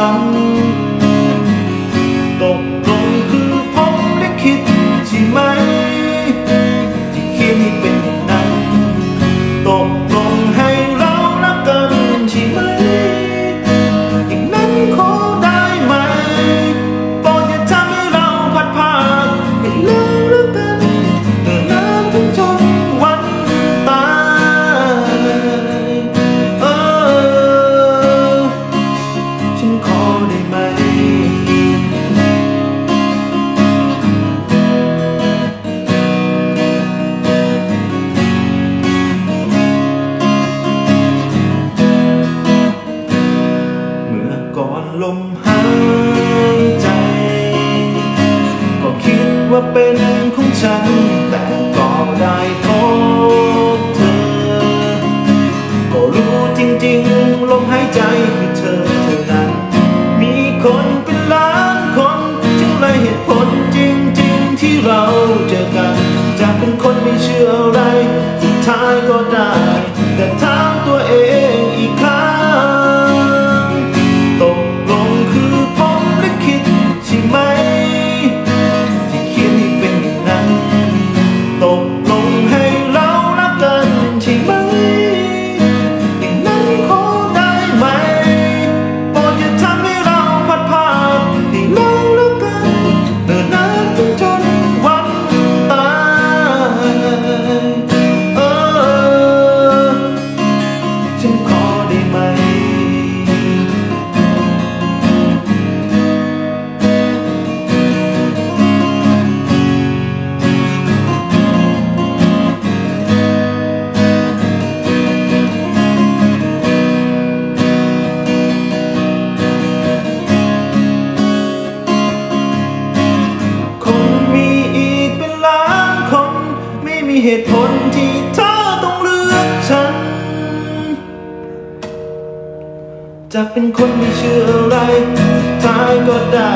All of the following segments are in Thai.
lắm open up. เหตุผลที่เธอต้องเลือกฉันจะเป็นคนไม่เชื่ออะไรท้ายก็ได้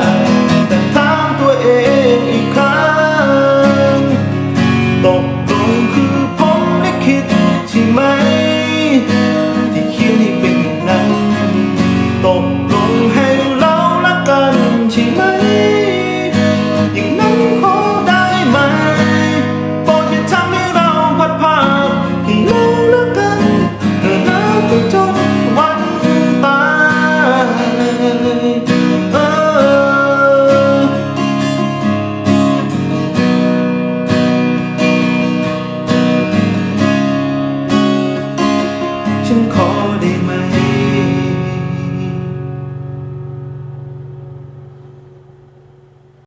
action call.